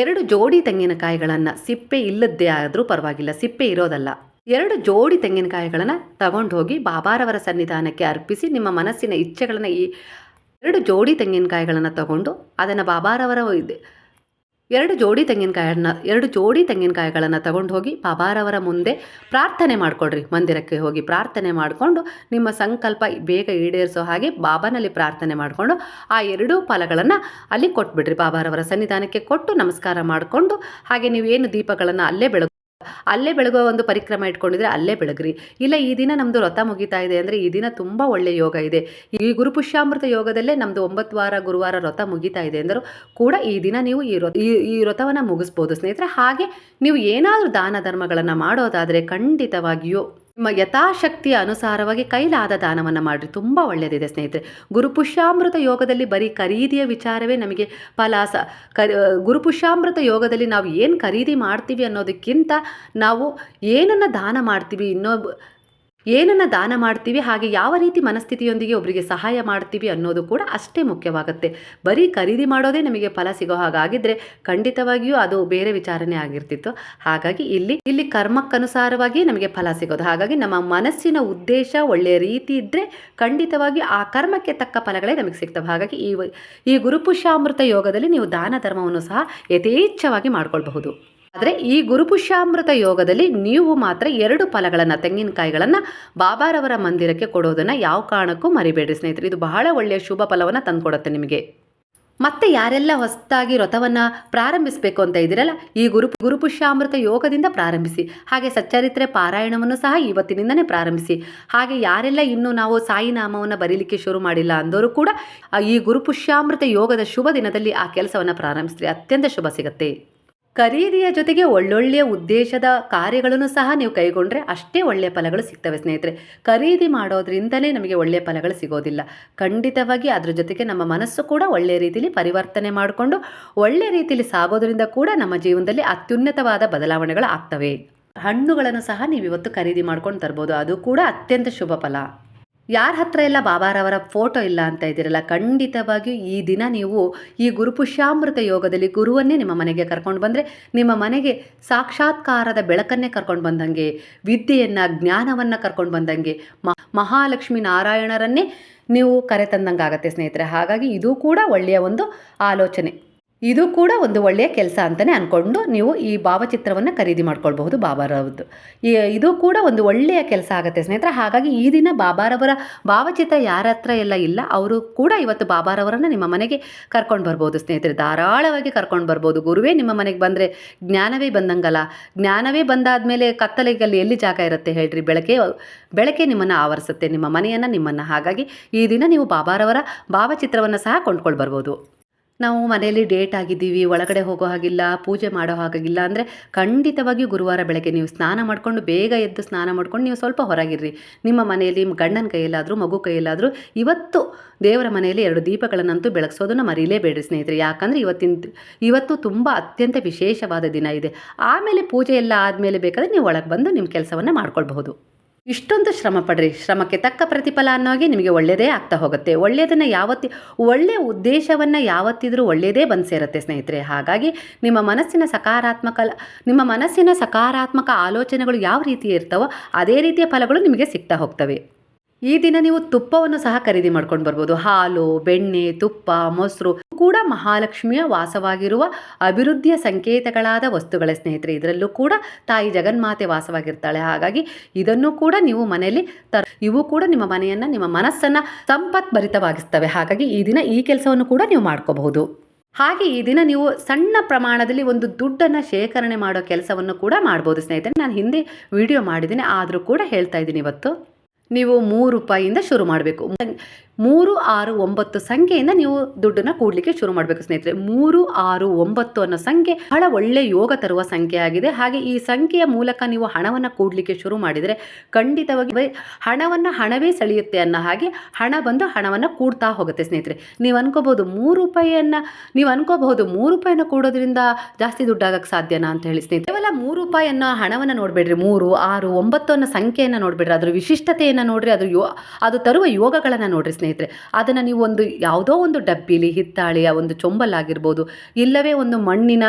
ಎರಡು ಜೋಡಿ ತೆಂಗಿನಕಾಯಿಗಳನ್ನು ಸಿಪ್ಪೆ ಇಲ್ಲದ್ದೇ ಆದರೂ ಪರವಾಗಿಲ್ಲ, ಸಿಪ್ಪೆ ಇರೋದಲ್ಲ. ಎರಡು ಜೋಡಿ ತೆಂಗಿನಕಾಯಿಗಳನ್ನು ತಗೊಂಡು ಹೋಗಿ ಬಾಬಾರವರ ಸನ್ನಿಧಾನಕ್ಕೆ ಅರ್ಪಿಸಿ ನಿಮ್ಮ ಮನಸ್ಸಿನ ಇಚ್ಛೆಗಳನ್ನು ಈ ಎರಡು ಜೋಡಿ ತೆಂಗಿನಕಾಯಿಗಳನ್ನು ತಗೊಂಡು ಅದನ್ನು ಬಾಬಾರವರ ಇದೆ ಎರಡು ಜೋಡಿ ತೆಂಗಿನಕಾಯನ್ನ ಎರಡು ಜೋಡಿ ತೆಂಗಿನಕಾಯಿಗಳನ್ನು ತಗೊಂಡು ಹೋಗಿ ಬಾಬಾರವರ ಮುಂದೆ ಪ್ರಾರ್ಥನೆ ಮಾಡಿಕೊಡ್ರಿ. ಮಂದಿರಕ್ಕೆ ಹೋಗಿ ಪ್ರಾರ್ಥನೆ ಮಾಡಿಕೊಂಡು ನಿಮ್ಮ ಸಂಕಲ್ಪ ಬೇಗ ಈಡೇರಿಸೋ ಹಾಗೆ ಬಾಬಾನಲ್ಲಿ ಪ್ರಾರ್ಥನೆ ಮಾಡಿಕೊಂಡು ಆ ಎರಡೂ ಫಲಗಳನ್ನು ಅಲ್ಲಿ ಕೊಟ್ಬಿಡ್ರಿ. ಬಾಬಾರವರ ಸನ್ನಿಧಾನಕ್ಕೆ ಕೊಟ್ಟು ನಮಸ್ಕಾರ ಮಾಡಿಕೊಂಡು ಹಾಗೆ ನೀವೇನು ದೀಪಗಳನ್ನು ಅಲ್ಲೇ ಬೆಳಗು ಅಲ್ಲೇ ಬೆಳಗುವ ಒಂದು ಪರಿಕ್ರಮ ಇಟ್ಕೊಂಡಿದ್ರೆ ಅಲ್ಲೇ ಬೆಳಗ್ರಿ. ಇಲ್ಲ, ಈ ದಿನ ನಮ್ಮದು ವ್ರತ ಮುಗಿತಾ ಇದೆ ಅಂದರೆ ಈ ದಿನ ತುಂಬ ಒಳ್ಳೆಯ ಯೋಗ ಇದೆ. ಈ ಗುರುಪುಷ್ಯಾಮೃತ ಯೋಗದಲ್ಲೇ ನಮ್ಮದು ಒಂಬತ್ತು ವಾರ ಗುರುವಾರ ವ್ರತ ಮುಗಿತಾ ಇದೆ ಅಂದರೂ ಕೂಡ ಈ ದಿನ ನೀವು ಈ ಈ ವ್ರತವನ್ನು ಮುಗಿಸ್ಬೋದು ಸ್ನೇಹಿತರೆ. ಹಾಗೆ ನೀವು ಏನಾದರೂ ದಾನ ಧರ್ಮಗಳನ್ನು ಮಾಡೋದಾದರೆ ಖಂಡಿತವಾಗಿಯೂ ನಿಮ್ಮ ಯಥಾಶಕ್ತಿಯ ಅನುಸಾರವಾಗಿ ಕೈಲಾದ ದಾನವನ್ನು ಮಾಡಿರಿ. ತುಂಬ ಒಳ್ಳೆಯದಿದೆ ಸ್ನೇಹಿತರೆ. ಗುರುಪುಷ್ಯಾಮೃತ ಯೋಗದಲ್ಲಿ ಬರೀ ಖರೀದಿಯ ವಿಚಾರವೇ ನಮಗೆ ಫಲ ಕರಿ ಗುರುಪುಷ್ಯಾಮೃತ ಯೋಗದಲ್ಲಿ ನಾವು ಏನು ಖರೀದಿ ಮಾಡ್ತೀವಿ ಅನ್ನೋದಕ್ಕಿಂತ ನಾವು ಏನನ್ನು ದಾನ ಮಾಡ್ತೀವಿ ಇನ್ನೊಬ್ಬ ಏನನ್ನು ದಾನ ಮಾಡ್ತೀವಿ, ಹಾಗೆ ಯಾವ ರೀತಿ ಮನಸ್ಥಿತಿಯೊಂದಿಗೆ ಒಬ್ಬರಿಗೆ ಸಹಾಯ ಮಾಡ್ತೀವಿ ಅನ್ನೋದು ಕೂಡ ಅಷ್ಟೇ ಮುಖ್ಯವಾಗುತ್ತೆ. ಬರೀ ಖರೀದಿ ಮಾಡೋದೇ ನಮಗೆ ಫಲ ಸಿಗೋ ಹಾಗಾಗಿದ್ದರೆ ಖಂಡಿತವಾಗಿಯೂ ಅದು ಬೇರೆ ವಿಚಾರನೇ ಆಗಿರ್ತಿತ್ತು. ಹಾಗಾಗಿ ಇಲ್ಲಿ ಇಲ್ಲಿ ಕರ್ಮಕ್ಕನುಸಾರವಾಗಿ ನಮಗೆ ಫಲ ಸಿಗೋದು. ಹಾಗಾಗಿ ನಮ್ಮ ಮನಸ್ಸಿನ ಉದ್ದೇಶ ಒಳ್ಳೆಯ ರೀತಿ ಇದ್ದರೆ ಖಂಡಿತವಾಗಿ ಆ ಕರ್ಮಕ್ಕೆ ತಕ್ಕ ಫಲಗಳೇ ನಮಗೆ ಸಿಗ್ತವೆ. ಹಾಗಾಗಿ ಈ ಈ ಗುರುಪುಷ್ಯಾಮೃತ ಯೋಗದಲ್ಲಿ ನೀವು ದಾನ ಧರ್ಮವನ್ನು ಸಹ ಯಥೇಚ್ಛವಾಗಿ ಮಾಡ್ಕೊಳ್ಬಹುದು. ಆದರೆ ಈ ಗುರುಪುಷ್ಯಾಮೃತ ಯೋಗದಲ್ಲಿ ನೀವು ಮಾತ್ರ ಎರಡು ಫಲಗಳನ್ನು, ತೆಂಗಿನಕಾಯಿಗಳನ್ನು ಬಾಬಾರವರ ಮಂದಿರಕ್ಕೆ ಕೊಡೋದನ್ನು ಯಾವ ಕಾರಣಕ್ಕೂ ಮರಿಬೇಡ್ರಿ ಸ್ನೇಹಿತರೆ. ಇದು ಬಹಳ ಒಳ್ಳೆಯ ಶುಭ ಫಲವನ್ನು ತಂದುಕೊಡುತ್ತೆ ನಿಮಗೆ. ಮತ್ತೆ ಯಾರೆಲ್ಲ ಹೊಸದಾಗಿ ವ್ರತವನ್ನು ಪ್ರಾರಂಭಿಸಬೇಕು ಅಂತ ಇದ್ದೀರಲ್ಲ, ಈ ಗುರು, ಗುರುಪುಷ್ಯಾಮೃತ ಯೋಗದಿಂದ ಪ್ರಾರಂಭಿಸಿ, ಹಾಗೆ ಸಚ್ಚರಿತ್ರೆ ಪಾರಾಯಣವನ್ನು ಸಹ ಇವತ್ತಿನಿಂದನೇ ಪ್ರಾರಂಭಿಸಿ, ಹಾಗೆ ಯಾರೆಲ್ಲ ಇನ್ನೂ ನಾವು ಸಾಯಿ ನಾಮವನ್ನು ಬರೀಲಿಕ್ಕೆ ಶುರು ಮಾಡಿಲ್ಲ ಅಂದವರು ಕೂಡ ಈ ಗುರುಪುಷ್ಯಾಮೃತ ಯೋಗದ ಶುಭ ದಿನದಲ್ಲಿ ಆ ಕೆಲಸವನ್ನು ಪ್ರಾರಂಭಿಸಿದ್ರೆ ಅತ್ಯಂತ ಶುಭ ಸಿಗುತ್ತೆ. ಖರೀದಿಯ ಜೊತೆಗೆ ಒಳ್ಳೊಳ್ಳೆಯ ಉದ್ದೇಶದ ಕಾರ್ಯಗಳನ್ನು ಸಹ ನೀವು ಕೈಗೊಂಡ್ರೆ ಅಷ್ಟೇ ಒಳ್ಳೆಯ ಫಲಗಳು ಸಿಗ್ತವೆ, ಸ್ನೇಹಿತರೆ. ಖರೀದಿ ಮಾಡೋದ್ರಿಂದಲೇ ನಮಗೆ ಒಳ್ಳೆಯ ಫಲಗಳು ಸಿಗೋದಿಲ್ಲ. ಖಂಡಿತವಾಗಿ ಅದರ ಜೊತೆಗೆ ನಮ್ಮ ಮನಸ್ಸು ಕೂಡ ಒಳ್ಳೆಯ ರೀತಿಯಲ್ಲಿ ಪರಿವರ್ತನೆ ಮಾಡಿಕೊಂಡು ಒಳ್ಳೆಯ ರೀತಿಯಲ್ಲಿ ಸಾಗೋದ್ರಿಂದ ಕೂಡ ನಮ್ಮ ಜೀವನದಲ್ಲಿ ಅತ್ಯುನ್ನತವಾದ ಬದಲಾವಣೆಗಳು ಆಗ್ತವೆ. ಹಣ್ಣುಗಳನ್ನು ಸಹ ನೀವು ಇವತ್ತು ಖರೀದಿ ಮಾಡ್ಕೊಂಡು ತರ್ಬೋದು. ಅದು ಕೂಡ ಅತ್ಯಂತ ಶುಭ ಫಲ. ಯಾರ ಹತ್ರ ಎಲ್ಲ ಬಾಬಾರವರ ಫೋಟೋ ಇಲ್ಲ ಅಂತ ಇದ್ದೀರಲ್ಲ, ಖಂಡಿತವಾಗಿಯೂ ಈ ದಿನ ನೀವು ಈ ಗುರುಪುಷ್ಯಾಮೃತ ಯೋಗದಲ್ಲಿ ಗುರುವನ್ನೇ ನಿಮ್ಮ ಮನೆಗೆ ಕರ್ಕೊಂಡು ಬಂದರೆ, ನಿಮ್ಮ ಮನೆಗೆ ಸಾಕ್ಷಾತ್ಕಾರದ ಬೆಳಕನ್ನೇ ಕರ್ಕೊಂಡು ಬಂದಂಗೆ, ವಿದ್ಯೆಯನ್ನು, ಜ್ಞಾನವನ್ನು ಕರ್ಕೊಂಡು ಬಂದಂಗೆ ಮಹಾಲಕ್ಷ್ಮೀ ನಾರಾಯಣರನ್ನೇ ನೀವು ಕರೆತಂದಂಗೆ ಆಗತ್ತೆ ಸ್ನೇಹಿತರೆ. ಹಾಗಾಗಿ ಇದು ಕೂಡ ಒಳ್ಳೆಯ ಒಂದು ಆಲೋಚನೆ. ಇದು ಕೂಡ ಒಂದು ಒಳ್ಳೆಯ ಕೆಲಸ ಅಂತಲೇ ಅಂದ್ಕೊಂಡು ನೀವು ಈ ಭಾವಚಿತ್ರವನ್ನು ಖರೀದಿ ಮಾಡ್ಕೊಳ್ಬಹುದು ಬಾಬಾರವ್ರದ್ದು. ಇದು ಕೂಡ ಒಂದು ಒಳ್ಳೆಯ ಕೆಲಸ ಆಗುತ್ತೆ ಸ್ನೇಹಿತರೆ. ಹಾಗಾಗಿ ಈ ದಿನ ಬಾಬಾರವರ ಭಾವಚಿತ್ರ ಯಾರ ಹತ್ರ ಎಲ್ಲ ಇಲ್ಲ, ಅವರು ಕೂಡ ಇವತ್ತು ಬಾಬಾರವರನ್ನು ನಿಮ್ಮ ಮನೆಗೆ ಕರ್ಕೊಂಡು ಬರ್ಬೋದು ಸ್ನೇಹಿತರೆ. ಧಾರಾಳವಾಗಿ ಕರ್ಕೊಂಡು ಬರ್ಬೋದು. ಗುರುವೇ, ನಿಮ್ಮ ಮನೆಗೆ ಬಂದರೆ ಜ್ಞಾನವೇ ಬಂದಂಗಲ್ಲ. ಜ್ಞಾನವೇ ಬಂದಾದ ಮೇಲೆ ಕತ್ತಲೆಗಲ್ಲಿ ಎಲ್ಲಿ ಜಾಗ ಇರುತ್ತೆ ಹೇಳ್ರಿ? ಬೆಳಕೆ ಬೆಳಕೆ ನಿಮ್ಮನ್ನು ಆವರಿಸುತ್ತೆ, ನಿಮ್ಮ ಮನೆಯನ್ನು ನಿಮ್ಮನ್ನು. ಹಾಗಾಗಿ ಈ ದಿನ ನೀವು ಬಾಬಾರವರ ಭಾವಚಿತ್ರವನ್ನು ಸಹ ಕೊಂಡ್ಕೊಂಡು ಬರ್ಬೋದು. ನಾವು ಮನೆಯಲ್ಲಿ ಡೇಟ್ ಆಗಿದ್ದೀವಿ, ಒಳಗಡೆ ಹೋಗೋ ಹಾಗಿಲ್ಲ, ಪೂಜೆ ಮಾಡೋ ಹಾಗಾಗಿಲ್ಲ ಅಂದರೆ ಖಂಡಿತವಾಗಿಯೂ ಗುರುವಾರ ಬೆಳಗ್ಗೆ ನೀವು ಸ್ನಾನ ಮಾಡಿಕೊಂಡು ಬೇಗ ಎದ್ದು ಸ್ನಾನ ಮಾಡ್ಕೊಂಡು ನೀವು ಸ್ವಲ್ಪ ಹೊರಗಿರ್ರಿ. ನಿಮ್ಮ ಮನೆಯಲ್ಲಿ ಗಂಡನ ಕೈಯಲ್ಲಾದರೂ, ಮಗು ಕೈಯಲ್ಲಾದರೂ ಇವತ್ತು ದೇವರ ಮನೆಯಲ್ಲಿ ಎರಡು ದೀಪಗಳನ್ನಂತೂ ಬೆಳಗಿಸೋದನ್ನು ಮರೀಲೇಬೇಡ್ರಿ ಸ್ನೇಹಿತರೆ. ಯಾಕಂದರೆ ಇವತ್ತಿನ, ಇವತ್ತು ತುಂಬ ಅತ್ಯಂತ ವಿಶೇಷವಾದ ದಿನ ಇದೆ. ಆಮೇಲೆ ಪೂಜೆ ಎಲ್ಲ ಆದಮೇಲೆ ಬೇಕಾದರೆ ನೀವು ಒಳಗೆ ಬಂದು ನಿಮ್ಮ ಕೆಲಸವನ್ನು ಮಾಡ್ಕೊಳ್ಬಹುದು. ಇಷ್ಟೊಂದು ಶ್ರಮ ಪಡ್ರಿ. ಶ್ರಮಕ್ಕೆ ತಕ್ಕ ಪ್ರತಿಫಲ ಅನ್ನೋಗೆ ನಿಮಗೆ ಒಳ್ಳೆಯದೇ ಆಗ್ತಾ ಹೋಗುತ್ತೆ. ಒಳ್ಳೆಯದನ್ನು ಯಾವತ್ತಿ ಒಳ್ಳೆಯ ಉದ್ದೇಶವನ್ನು ಯಾವತ್ತಿದ್ರೂ ಒಳ್ಳೆಯದೇ ಬಂದು ಸೇರುತ್ತೆ ಸ್ನೇಹಿತರೆ. ಹಾಗಾಗಿ ನಿಮ್ಮ ಮನಸ್ಸಿನ ಸಕಾರಾತ್ಮಕ, ನಿಮ್ಮ ಮನಸ್ಸಿನ ಸಕಾರಾತ್ಮಕ ಆಲೋಚನೆಗಳು ಯಾವ ರೀತಿ ಇರ್ತವೋ ಅದೇ ರೀತಿಯ ಫಲಗಳು ನಿಮಗೆ ಸಿಗ್ತಾ ಹೋಗ್ತವೆ. ಈ ದಿನ ನೀವು ತುಪ್ಪವನ್ನು ಸಹ ಖರೀದಿ ಮಾಡ್ಕೊಂಡು ಬರ್ಬೋದು. ಹಾಲು, ಬೆಣ್ಣೆ, ತುಪ್ಪ, ಮೊಸರು ಕೂಡ ಮಹಾಲಕ್ಷ್ಮಿಯ ವಾಸವಾಗಿರುವ ಅಭಿವೃದ್ಧಿಯ ಸಂಕೇತಗಳಾದ ವಸ್ತುಗಳ ಸ್ನೇಹಿತರೆ, ಇದರಲ್ಲೂ ಕೂಡ ತಾಯಿ ಜಗನ್ಮಾತೆ ವಾಸವಾಗಿರ್ತಾಳೆ. ಹಾಗಾಗಿ ಇದನ್ನು ಕೂಡ ನೀವು ಮನೆಯಲ್ಲಿ ತ, ಇವು ಕೂಡ ನಿಮ್ಮ ಮನೆಯನ್ನು, ನಿಮ್ಮ ಮನಸ್ಸನ್ನು ಸಂಪತ್ಭರಿತವಾಗಿಸ್ತವೆ. ಹಾಗಾಗಿ ಈ ದಿನ ಈ ಕೆಲಸವನ್ನು ಕೂಡ ನೀವು ಮಾಡ್ಕೋಬಹುದು. ಹಾಗೆ ಈ ದಿನ ನೀವು ಸಣ್ಣ ಪ್ರಮಾಣದಲ್ಲಿ ಒಂದು ದುಡ್ಡನ್ನು ಶೇಖರಣೆ ಮಾಡೋ ಕೆಲಸವನ್ನು ಕೂಡ ಮಾಡ್ಬೋದು ಸ್ನೇಹಿತರೆ. ನಾನು ಹಿಂದೆ ವಿಡಿಯೋ ಮಾಡಿದ್ದೀನಿ, ಆದರೂ ಕೂಡ ಹೇಳ್ತಾ ಇದ್ದೀನಿ ಇವತ್ತು. ನೀವು ಮೂರು ರೂಪಾಯಿಯಿಂದ ಶುರು ಮಾಡಬೇಕು. ಮೂರು ಆರು ಒಂಬತ್ತು ಸಂಖ್ಯೆಯಿಂದ ನೀವು ದುಡ್ಡನ್ನು ಕೂಡಲಿಕ್ಕೆ ಶುರು ಮಾಡಬೇಕು ಸ್ನೇಹಿತರೆ. ಮೂರು ಆರು ಒಂಬತ್ತು ಅನ್ನೋ ಸಂಖ್ಯೆ ಬಹಳ ಒಳ್ಳೆ ಯೋಗ ತರುವ ಸಂಖ್ಯೆ ಆಗಿದೆ. ಹಾಗೆ ಈ ಸಂಖ್ಯೆಯ ಮೂಲಕ ನೀವು ಹಣವನ್ನು ಕೂಡಲಿಕ್ಕೆ ಶುರು ಮಾಡಿದರೆ ಖಂಡಿತವಾಗಿ ಹಣವನ್ನು ಹಣವೇ ಸೆಳೆಯುತ್ತೆ ಅನ್ನೋ ಹಾಗೆ ಹಣ ಬಂದು ಹಣವನ್ನು ಕೂಡ್ತಾ ಹೋಗುತ್ತೆ ಸ್ನೇಹಿತರೆ. ನೀವು ಅನ್ಕೋಬಹುದು ಮೂರು ರೂಪಾಯಿಯನ್ನು, ನೀವು ಅನ್ಕೋಬಹುದು ಮೂರು ರೂಪಾಯಿನ ಕೂಡೋದ್ರಿಂದ ಜಾಸ್ತಿ ದುಡ್ಡಾಗಕ್ಕೆ ಸಾಧ್ಯನಾ ಅಂತ ಹೇಳಿ ಸ್ನೇಹಿತರೆ. ಕೇವಲ ಮೂರು ರೂಪಾಯಿಯನ್ನು ಹಣವನ್ನು ನೋಡಬೇಡ್ರಿ. ಮೂರು ಆರು ಒಂಬತ್ತು ಅನ್ನೋ ಸಂಖ್ಯೆಯನ್ನು ನೋಡಬೇಡ್ರಿ. ಅದರ ವಿಶಿಷ್ಟತೆಯನ್ನು ನೋಡ್ರಿ. ಅದ್ರ ಯೋ, ಅದು ತರುವ ಯೋಗಗಳನ್ನು ನೋಡ್ರಿ ಸ್ನೇಹಿತರೆ. ಅದನ್ನು ನೀವು ಒಂದು ಯಾವುದೋ ಒಂದು ಡಬ್ಬಿಲಿ ಹಿತ್ತಾಳೆಯ ಒಂದು ಚೊಂಬಲ್ಲಾಗಿರ್ಬೋದು ಇಲ್ಲವೇ ಒಂದು ಮಣ್ಣಿನ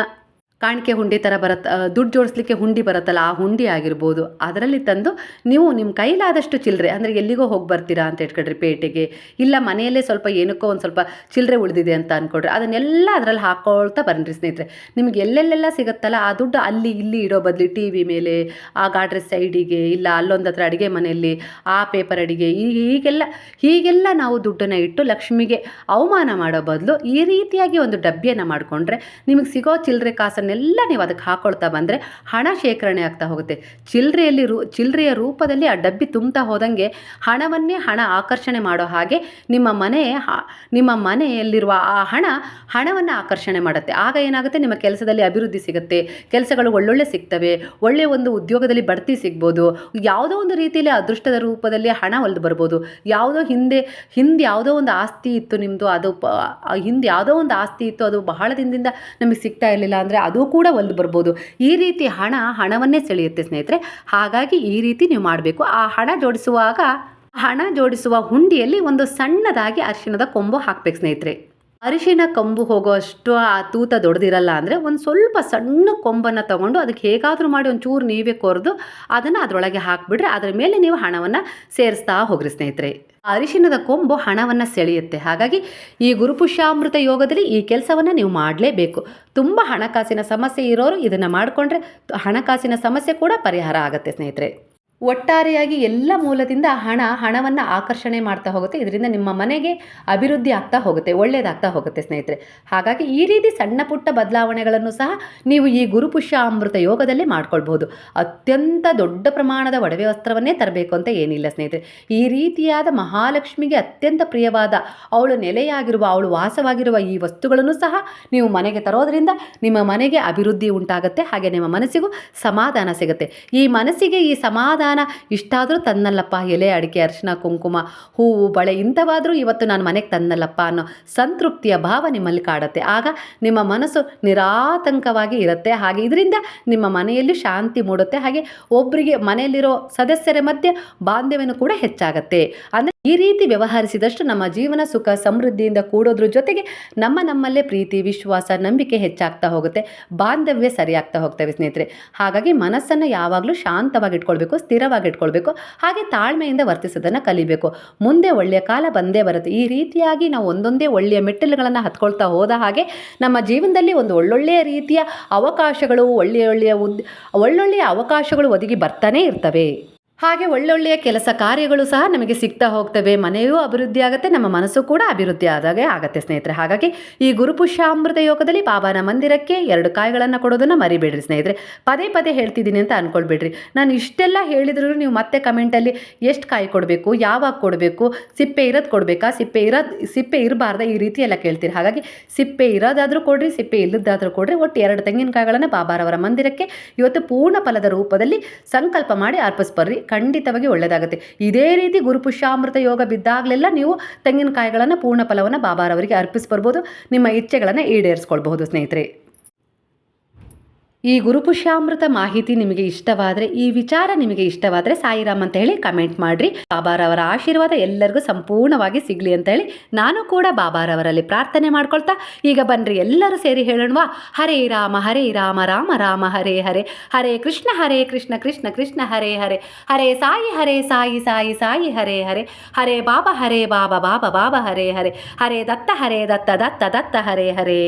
ಕಾಣಿಕೆ ಹುಂಡಿ ಥರ ಬರುತ್ತೆ ದುಡ್ಡು ಜೋಡಿಸ್ಲಿಕ್ಕೆ ಹುಂಡಿ ಬರುತ್ತಲ್ಲ, ಆ ಹುಂಡಿ ಆಗಿರ್ಬೋದು. ಅದರಲ್ಲಿ ತಂದು ನೀವು ನಿಮ್ಮ ಕೈಲಾದಷ್ಟು ಚಿಲ್ಲರೆ ಅಂದರೆ ಎಲ್ಲಿಗೋ ಹೋಗಿ ಬರ್ತೀರಾ ಅಂತ ಇಟ್ಕೊಡ್ರಿ ಪೇಟೆಗೆ. ಇಲ್ಲ, ಮನೆಯಲ್ಲೇ ಸ್ವಲ್ಪ ಏನಕ್ಕೋ ಒಂದು ಸ್ವಲ್ಪ ಚಿಲ್ಲರೆ ಉಳಿದಿದೆ ಅಂತ ಅಂದ್ಕೊಡ್ರಿ ಅದನ್ನೆಲ್ಲ ಅದರಲ್ಲಿ ಹಾಕ್ಕೊಳ್ತಾ ಬನ್ನಿರಿ ಸ್ನೇಹಿತರೆ. ನಿಮ್ಗೆ ಎಲ್ಲೆಲ್ಲೆಲ್ಲ ಸಿಗುತ್ತಲ್ಲ, ಆ ದುಡ್ಡು ಅಲ್ಲಿ ಇಲ್ಲಿ ಇಡೋ ಬದಲು ಟಿ ವಿ ಮೇಲೆ, ಆ ಗಾಡ್ರೆಸ್ ಸೈಡಿಗೆ ಇಲ್ಲ ಅಲ್ಲೊಂದು ಹತ್ರ ಅಡುಗೆ ಮನೆಯಲ್ಲಿ, ಆ ಪೇಪರ್ ಅಡಿಗೆ ಹೀಗೆಲ್ಲ ಹೀಗೆಲ್ಲ ನಾವು ದುಡ್ಡನ್ನು ಇಟ್ಟು ಲಕ್ಷ್ಮಿಗೆ ಅವಮಾನ ಮಾಡೋ ಬದಲು ಈ ರೀತಿಯಾಗಿ ಒಂದು ಡಬ್ಬಿಯನ್ನು ಮಾಡಿಕೊಂಡ್ರೆ ನಿಮಗೆ ಸಿಗೋ ಚಿಲ್ಲರೆ ಕಾಸನ್ನೆಲ್ಲ ಇದನ್ನೆಲ್ಲ ನೀವು ಅದಕ್ಕೆ ಹಾಕೊಳ್ತಾ ಬಂದರೆ ಹಣ ಶೇಖರಣೆ ಆಗ್ತಾ ಹೋಗುತ್ತೆ. ಚಿಲ್ಲರೆಯಲ್ಲಿ ರೂ ಚಿಲ್ಲರೆಯ ರೂಪದಲ್ಲಿ ಆ ಡಬ್ಬಿ ತುಂಬ್ತಾ ಹೋದಂಗೆ ಹಣವನ್ನೇ ಹಣ ಆಕರ್ಷಣೆ ಮಾಡೋ ಹಾಗೆ ನಿಮ್ಮ ಮನೆ ನಿಮ್ಮ ಮನೆಯಲ್ಲಿರುವ ಆ ಹಣ ಹಣವನ್ನು ಆಕರ್ಷಣೆ ಮಾಡುತ್ತೆ. ಆಗ ಏನಾಗುತ್ತೆ? ನಿಮ್ಮ ಕೆಲಸದಲ್ಲಿ ಅಭಿವೃದ್ಧಿ ಸಿಗುತ್ತೆ. ಕೆಲಸಗಳು ಒಳ್ಳೊಳ್ಳೆ ಸಿಗ್ತವೆ. ಒಳ್ಳೆಯ ಒಂದು ಉದ್ಯೋಗದಲ್ಲಿ ಬಡ್ತಿ ಸಿಗ್ಬೋದು. ಯಾವುದೋ ಒಂದು ರೀತಿಯಲ್ಲಿ ಅದೃಷ್ಟದ ರೂಪದಲ್ಲಿ ಹಣ ಒಲ್ದು ಬರ್ಬೋದು. ಯಾವುದೋ ಹಿಂದೆ ಹಿಂದೆ ಯಾವುದೋ ಒಂದು ಆಸ್ತಿ ಇತ್ತು ನಿಮ್ಮದು ಅದು ಹಿಂದೆ ಯಾವುದೋ ಒಂದು ಆಸ್ತಿ ಇತ್ತು, ಅದು ಬಹಳ ದಿನದಿಂದ ನಮಗೆ ಸಿಗ್ತಾ ಇರಲಿಲ್ಲ ಅಂದರೆ ಅದು ಕೂಡ ಒಂದು ಬರ್ಬೋದು. ಈ ರೀತಿ ಹಣ ಹಣವನ್ನೇ ಸೆಳೆಯುತ್ತೆ ಸ್ನೇಹಿತರೆ. ಹಾಗಾಗಿ ಈ ರೀತಿ ನೀವು ಮಾಡಬೇಕು. ಆ ಹಣ ಜೋಡಿಸುವಾಗ, ಹಣ ಜೋಡಿಸುವ ಹುಂಡಿಯಲ್ಲಿ ಒಂದು ಸಣ್ಣದಾಗಿ ಅರಿಶಿಣದ ಕೊಂಬು ಹಾಕ್ಬೇಕು ಸ್ನೇಹಿತರೆ. ಅರಿಶಿಣ ಕೊಂಬು ಹೋಗೋಷ್ಟು ಆ ತೂತ ದೊಡ್ಡದಿರಲ್ಲ ಅಂದರೆ ಒಂದು ಸ್ವಲ್ಪ ಸಣ್ಣ ಕೊಂಬನ್ನು ತಗೊಂಡು ಅದಕ್ಕೆ ಹೇಗಾದರೂ ಮಾಡಿ ಒಂಚೂರು ನೀವೇ ಕೊರೆದು ಅದನ್ನು ಅದರೊಳಗೆ ಹಾಕಿಬಿಟ್ರೆ ಅದರ ಮೇಲೆ ನೀವು ಹಣವನ್ನು ಸೇರಿಸ್ತಾ ಹೋಗ್ರಿ ಸ್ನೇಹಿತರೆ. ಅರಿಶಿಣದ ಕೊಂಬು ಹಣವನ್ನು ಸೆಳೆಯುತ್ತೆ. ಹಾಗಾಗಿ ಈ ಗುರುಪುಷ್ಯಾಮೃತ ಯೋಗದಲ್ಲಿ ಈ ಕೆಲಸವನ್ನು ನೀವು ಮಾಡಲೇಬೇಕು. ತುಂಬ ಹಣಕಾಸಿನ ಸಮಸ್ಯೆ ಇರೋರು ಇದನ್ನು ಮಾಡಿಕೊಂಡ್ರೆ ಹಣಕಾಸಿನ ಸಮಸ್ಯೆ ಕೂಡ ಪರಿಹಾರ ಆಗುತ್ತೆ ಸ್ನೇಹಿತರೆ. ಒಟ್ಟಾರೆಯಾಗಿ ಎಲ್ಲ ಮೂಲದಿಂದ ಹಣ, ಹಣವನ್ನು ಆಕರ್ಷಣೆ ಮಾಡ್ತಾ ಹೋಗುತ್ತೆ. ಇದರಿಂದ ನಿಮ್ಮ ಮನೆಗೆ ಅಭಿವೃದ್ಧಿ ಆಗ್ತಾ ಹೋಗುತ್ತೆ ಒಳ್ಳೆಯದಾಗ್ತಾ ಹೋಗುತ್ತೆ ಸ್ನೇಹಿತರೆ. ಹಾಗಾಗಿ ಈ ರೀತಿ ಸಣ್ಣ ಪುಟ್ಟ ಬದಲಾವಣೆಗಳನ್ನು ಸಹ ನೀವು ಈ ಗುರುಪುಷ್ಯ ಅಮೃತ ಯೋಗದಲ್ಲಿ ಮಾಡ್ಕೊಳ್ಬಹುದು. ಅತ್ಯಂತ ದೊಡ್ಡ ಪ್ರಮಾಣದ ಒಡವೆ ವಸ್ತ್ರವನ್ನೇ ತರಬೇಕು ಅಂತ ಏನಿಲ್ಲ ಸ್ನೇಹಿತರೆ. ಈ ರೀತಿಯಾದ ಮಹಾಲಕ್ಷ್ಮಿಗೆ ಅತ್ಯಂತ ಪ್ರಿಯವಾದ, ಅವಳು ನೆಲೆಯಾಗಿರುವ, ಅವಳು ವಾಸವಾಗಿರುವ ಈ ವಸ್ತುಗಳನ್ನು ಸಹ ನೀವು ಮನೆಗೆ ತರೋದರಿಂದ ನಿಮ್ಮ ಮನೆಗೆ ಅಭಿವೃದ್ಧಿ ಉಂಟಾಗುತ್ತೆ. ಹಾಗೆ ನಿಮ್ಮ ಮನಸ್ಸಿಗೂ ಸಮಾಧಾನ ಸಿಗುತ್ತೆ. ಈ ಮನಸ್ಸಿಗೆ ಈ ಸಮಾಧಾನ ಇಷ್ಟಾದರೂ ತನ್ನಲ್ಲಪ್ಪ, ಎಲೆ, ಅಡಿಕೆ, ಅರಿಶಿನ, ಕುಂಕುಮ, ಹೂವು, ಬಳೆ, ಇಂಥವಾದರೂ ಇವತ್ತು ನಾನು ಮನೆಗೆ ತನ್ನಲ್ಲಪ್ಪ ಅನ್ನೋ ಸಂತೃಪ್ತಿಯ ಭಾವ ನಿಮ್ಮಲ್ಲಿ ಕಾಡುತ್ತೆ. ಆಗ ನಿಮ್ಮ ಮನಸ್ಸು ನಿರಾತಂಕವಾಗಿ ಇರುತ್ತೆ. ಹಾಗೆ ಇದರಿಂದ ನಿಮ್ಮ ಮನೆಯಲ್ಲಿ ಶಾಂತಿ ಮೂಡುತ್ತೆ. ಹಾಗೆ ಒಬ್ಬರಿಗೆ ಮನೆಯಲ್ಲಿರೋ ಸದಸ್ಯರ ಮಧ್ಯೆ ಬಾಂಧವ್ಯನೂ ಕೂಡ ಹೆಚ್ಚಾಗತ್ತೆ. ಅಂದರೆ ಈ ರೀತಿ ವ್ಯವಹರಿಸಿದಷ್ಟು ನಮ್ಮ ಜೀವನ ಸುಖ, ಸಮೃದ್ಧಿಯಿಂದ ಕೂಡೋದ್ರ ಜೊತೆಗೆ ನಮ್ಮ ನಮ್ಮಲ್ಲೇ ಪ್ರೀತಿ, ವಿಶ್ವಾಸ, ನಂಬಿಕೆ ಹೆಚ್ಚಾಗ್ತಾ ಹೋಗುತ್ತೆ. ಬಾಂಧವ್ಯ ಸರಿಯಾಗ್ತಾ ಹೋಗ್ತವೆ ಸ್ನೇಹಿತರೆ. ಹಾಗಾಗಿ ಮನಸ್ಸನ್ನು ಯಾವಾಗಲೂ ಶಾಂತವಾಗಿ ಇಟ್ಕೊಳ್ಬೇಕು ಸ್ಥಿರವಾಗಿ ಇಟ್ಕೊಳ್ಬೇಕು ಹಾಗೆ ತಾಳ್ಮೆಯಿಂದ ವರ್ತಿಸೋದನ್ನು ಕಲಿಬೇಕು. ಮುಂದೆ ಒಳ್ಳೆಯ ಕಾಲ ಬಂದೇ ಬರುತ್ತೆ. ಈ ರೀತಿಯಾಗಿ ನಾವು ಒಂದೊಂದೇ ಒಳ್ಳೆಯ ಮೆಟ್ಟಿಲುಗಳನ್ನು ಹತ್ಕೊಳ್ತಾ ಹೋದ ಹಾಗೆ ನಮ್ಮ ಜೀವನದಲ್ಲಿ ಒಂದು ಒಳ್ಳೊಳ್ಳೆಯ ರೀತಿಯ ಅವಕಾಶಗಳು, ಒಳ್ಳೆಯ ಒಳ್ಳೆಯ ಉದ್, ಒಳ್ಳೊಳ್ಳೆಯ ಅವಕಾಶಗಳು ಒದಗಿ ಬರ್ತಾನೇ ಇರ್ತವೆ. ಹಾಗೆ ಒಳ್ಳೊಳ್ಳೆಯ ಕೆಲಸ ಕಾರ್ಯಗಳು ಸಹ ನಮಗೆ ಸಿಗ್ತಾ ಹೋಗ್ತವೆ. ಮನೆಯೂ ಅಭಿವೃದ್ಧಿ ಆಗುತ್ತೆ, ನಮ್ಮ ಮನಸ್ಸು ಕೂಡ ಅಭಿವೃದ್ಧಿ ಆದಾಗೆ ಆಗುತ್ತೆ ಸ್ನೇಹಿತರೆ. ಹಾಗಾಗಿ ಈ ಗುರುಪುಷ್ಯಾಮೃತ ಯೋಗದಲ್ಲಿ ಬಾಬಾನ ಮಂದಿರಕ್ಕೆ ಎರಡು ಕಾಯಿಗಳನ್ನು ಕೊಡೋದನ್ನು ಮರಿಬೇಡ್ರಿ ಸ್ನೇಹಿತರೆ. ಪದೇ ಪದೇ ಹೇಳ್ತಿದ್ದೀನಿ ಅಂತ ಅನ್ಕೊಳ್ಬೇಡ್ರಿ. ನಾನು ಇಷ್ಟೆಲ್ಲ ಹೇಳಿದ್ರು ನೀವು ಮತ್ತೆ ಕಮೆಂಟಲ್ಲಿ ಎಷ್ಟು ಕಾಯಿ ಕೊಡಬೇಕು, ಯಾವಾಗ ಕೊಡಬೇಕು, ಸಿಪ್ಪೆ ಇರೋದು ಕೊಡಬೇಕಾ, ಸಿಪ್ಪೆ ಇರೋದು, ಸಿಪ್ಪೆ ಇರಬಾರ್ದ ಈ ರೀತಿ ಎಲ್ಲ ಕೇಳ್ತೀರಿ. ಹಾಗಾಗಿ ಸಿಪ್ಪೆ ಇರೋದಾದರೂ ಕೊಡ್ರಿ, ಸಿಪ್ಪೆ ಇಲ್ಲದಾದರೂ ಕೊಡ್ರಿ. ಒಟ್ಟು ಎರಡು ತೆಂಗಿನಕಾಯಿಗಳನ್ನು ಬಾಬಾರವರ ಮಂದಿರಕ್ಕೆ ಇವತ್ತು ಪೂರ್ಣ ಫಲದ ರೂಪದಲ್ಲಿ ಸಂಕಲ್ಪ ಮಾಡಿ ಅರ್ಪಿಸ್ಬರ್ರಿ. ಖಂಡಿತವಾಗಿ ಒಳ್ಳೆಯದಾಗುತ್ತೆ ಇದೇ ರೀತಿ ಗುರುಪುಷ್ಯಾಮೃತ ಯೋಗ ಬಿದ್ದಾಗಲೆಲ್ಲ ನೀವು ತೆಂಗಿನಕಾಯಿಗಳನ್ನು ಪೂರ್ಣ ಫಲವನ್ನು ಬಾಬಾರವರಿಗೆ ಅರ್ಪಿಸ್ಬರ್ಬೋದು. ನಿಮ್ಮ ಇಚ್ಛೆಗಳನ್ನು ಈಡೇರಿಸ್ಕೊಳ್ಬಹುದು ಸ್ನೇಹಿತರೆ. ಈ ಗುರುಪುಷ್ಯಾಮೃತ ಮಾಹಿತಿ ನಿಮಗೆ ಇಷ್ಟವಾದರೆ, ಈ ವಿಚಾರ ನಿಮಗೆ ಇಷ್ಟವಾದರೆ ಸಾಯಿರಾಮ್ ಅಂತ ಹೇಳಿ ಕಮೆಂಟ್ ಮಾಡಿರಿ. ಬಾಬಾರವರ ಆಶೀರ್ವಾದ ಎಲ್ಲರಿಗೂ ಸಂಪೂರ್ಣವಾಗಿ ಸಿಗಲಿ ಅಂತ ಹೇಳಿ ನಾನು ಕೂಡ ಬಾಬಾರವರಲ್ಲಿ ಪ್ರಾರ್ಥನೆ ಮಾಡ್ಕೊಳ್ತಾ, ಈಗ ಬನ್ನಿರಿ ಎಲ್ಲರೂ ಸೇರಿ ಹೇಳೋಣವಾ. ಹರೇ ರಾಮ ಹರೇ ರಾಮ ರಾಮ ರಾಮ, ಹರೇ ಹರೇ. ಹರೇ ಕೃಷ್ಣ ಹರೇ ಕೃಷ್ಣ ಕೃಷ್ಣ ಕೃಷ್ಣ, ಹರೇ ಹರೇ. ಹರೇ ಸಾಯಿ ಹರೇ ಸಾಯಿ ಸಾಯಿ ಸಾಯಿ, ಹರೇ ಹರೇ. ಹರೇ ಬಾಬಾ ಹರೇ ಬಾಬಾ ಬಾಬಾ ಬಾಬಾ, ಹರೇ ಹರೇ. ಹರೇ ದತ್ತ ಹರೇ ದತ್ತ ದತ್ತ ದತ್ತ, ಹರೇ ಹರೇ.